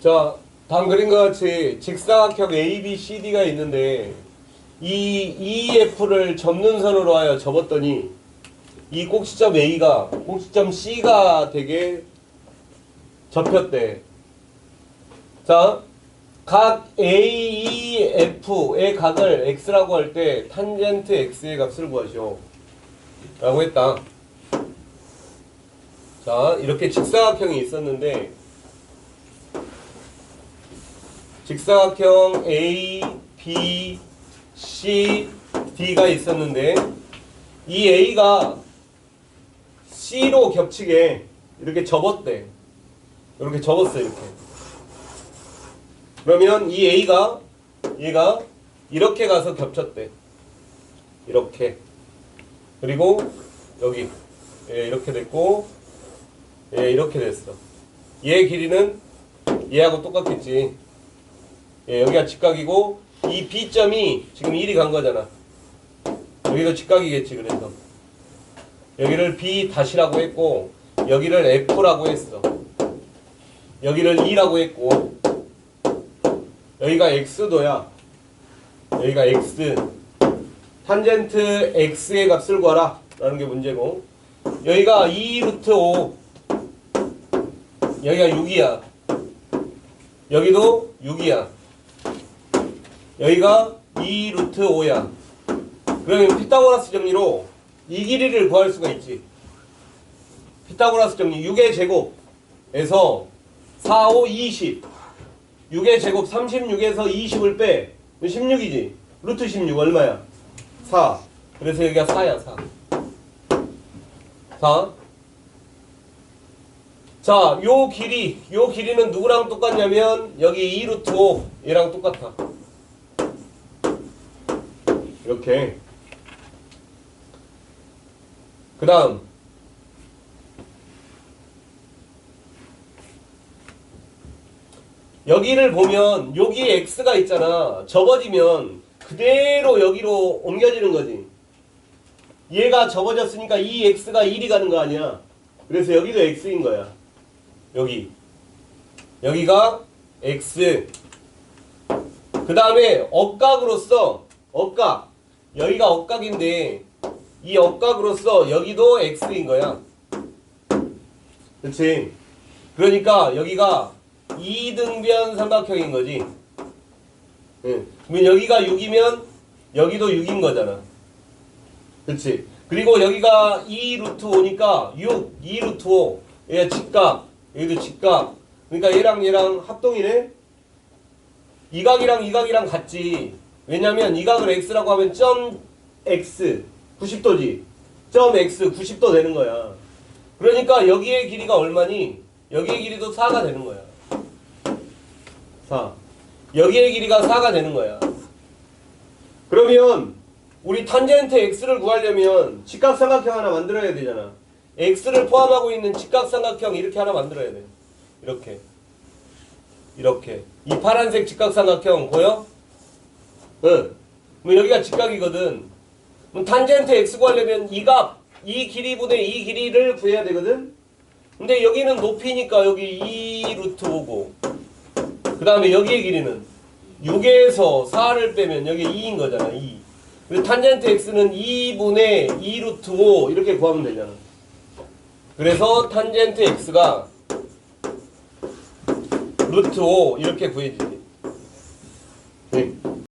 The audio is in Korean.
자, 다음 그림과 같이 직사각형 ABCD가 있는데 이 EF를 접는 선으로 하여 접었더니 이 꼭지점 A가 꼭지점 C가 되게 접혔대. 자, 각 AEF의 각을 X라고 할 때 탄젠트 X의 값을 구하시오. 라고 했다. 자, 이렇게 직사각형이 있었는데 직사각형 A, B, C, D가 있었는데 이 A가 C로 겹치게 이렇게 접었대. 이렇게 접었어 이렇게. 그러면 이 A가 얘가 이렇게 가서 겹쳤대. 이렇게. 그리고 여기 예, 이렇게 됐고 예, 이렇게 됐어. 얘 길이는 얘하고 똑같겠지. 예, 여기가 직각이고 이 B점이 지금 1이 간 거잖아. 여기도 직각이겠지 그래서 여기를 B 다시라고 했고 여기를 F라고 했어. 여기를 2라고 했고 여기가 X도야. 여기가 X. 탄젠트 X의 값을 구하라. 라는 게 문제고 여기가 2 루트 5 여기가 6이야. 여기도 6이야. 여기가 2 루트 5야. 그러면 피타고라스 정리로 이 길이를 구할 수가 있지. 피타고라스 정리 6의 제곱에서 4, 5, 20. 6의 제곱 36에서 20을 빼. 16이지. 루트 16 얼마야? 4. 그래서 여기가 4야, 4. 4. 자, 요 길이, 요 길이는 누구랑 똑같냐면 여기 2 루트 5 얘랑 똑같아. 이렇게. 그 다음. 여기를 보면 여기에 x가 있잖아. 접어지면 그대로 여기로 옮겨지는 거지. 얘가 접어졌으니까 이 x가 1이 가는 거 아니야. 그래서 여기도 x인 거야. 여기. 여기가 x. 그 다음에 억각으로서 억각. 여기가 억각인데 이 억각으로서 여기도 x인 거야. 그렇지? 그러니까 여기가 이등변 삼각형인 거지. 예. 그러면 여기가 6이면 여기도 6인 거잖아. 그렇지? 그리고 여기가 2 루트 5니까 6, 2 루트 5. 얘 직각, 여기도 직각. 그러니까 얘랑 얘랑 합동이네. 이 각이랑 이 각이랑 같지. 왜냐면 이 각을 x라고 하면 점 x 90도지. 점 x 90도 되는 거야. 그러니까 여기의 길이가 얼마니? 여기의 길이도 4가 되는 거야. 4. 여기의 길이가 4가 되는 거야. 그러면 우리 탄젠트 x를 구하려면 직각삼각형 하나 만들어야 되잖아. x를 포함하고 있는 직각삼각형 이렇게 하나 만들어야 돼. 이렇게. 이렇게. 이 파란색 직각삼각형 보여? 응. 뭐 여기가 직각이거든. 그럼 탄젠트 x 구하려면 이 값, 이 길이분의 이 길이를 구해야 되거든. 근데 여기는 높이니까 여기 2 루트 5고 그 다음에 여기의 길이는 6에서 4를 빼면 여기 2인 거잖아 2 그리고 탄젠트 x는 2분의 2 루트 5 이렇게 구하면 되잖아 그래서 탄젠트 x가 루트 5 이렇게 구해지지 네.